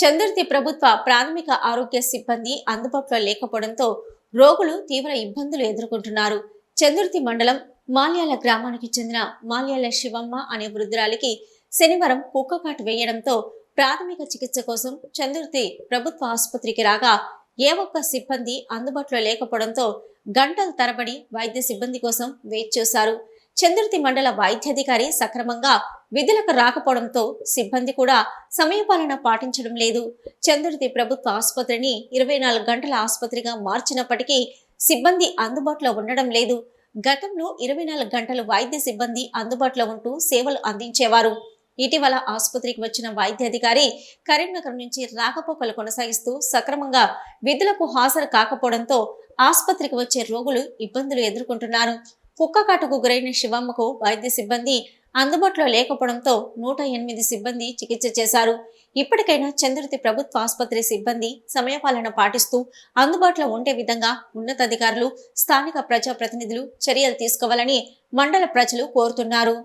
చందుర్తి ప్రభుత్వ ప్రాథమిక ఆరోగ్య సిబ్బంది అందుబాటులో లేకపోవడంతో రోగులు తీవ్ర ఇబ్బందులు ఎదుర్కొంటున్నారు. చందుర్తి మండలం మాల్యాల గ్రామానికి చెందిన మాల్యాల శివమ్మ అనే వృద్ధురాలికి శనివారం కుక్కకాటు వేయడంతో ప్రాథమిక చికిత్స కోసం చందుర్తి ప్రభుత్వ ఆసుపత్రికి రాగా ఏ ఒక్క సిబ్బంది అందుబాటులో లేకపోవడంతో గంటల తరబడి వైద్య సిబ్బంది కోసం వెయిట్ చేశారు. చందుర్తి మండల వైద్యాధికారి సక్రమంగా విధులకు రాకపోవడంతో సిబ్బంది కూడా సమయపాలన పాటించడం లేదు. చంద్రుతి ప్రభుత్వ ఆసుపత్రిని ఇరవై నాలుగు గంటల ఆసుపత్రిగా మార్చినప్పటికీ సిబ్బంది అందుబాటులో ఉండడం లేదు. గతంలో ఇరవై నాలుగు గంటలు వైద్య సిబ్బంది అందుబాటులో ఉంటూ సేవలు అందించేవారు. ఇటీవల ఆసుపత్రికి వచ్చిన వైద్యాధికారి కరీంనగర్ నుంచి రాకపోకలు కొనసాగిస్తూ సక్రమంగా విధులకు హాజరు కాకపోవడంతో ఆసుపత్రికి వచ్చే రోగులు ఇబ్బందులు ఎదుర్కొంటున్నారు. కుక్కకాటుకు గురైన శివమ్మకు వైద్య సిబ్బంది అందుబాటులో లేకపోవడంతో నూట ఎనిమిది సిబ్బంది చికిత్స చేశారు. ఇప్పటికైనా చంద్రతి ప్రభుత్వ ఆసుపత్రి సిబ్బంది సమయపాలన పాటిస్తూ అందుబాటులో ఉండే విధంగా ఉన్నతాధికారులు స్థానిక ప్రజాప్రతినిధులు చర్యలు తీసుకోవాలని మండల ప్రజలు కోరుతున్నారు.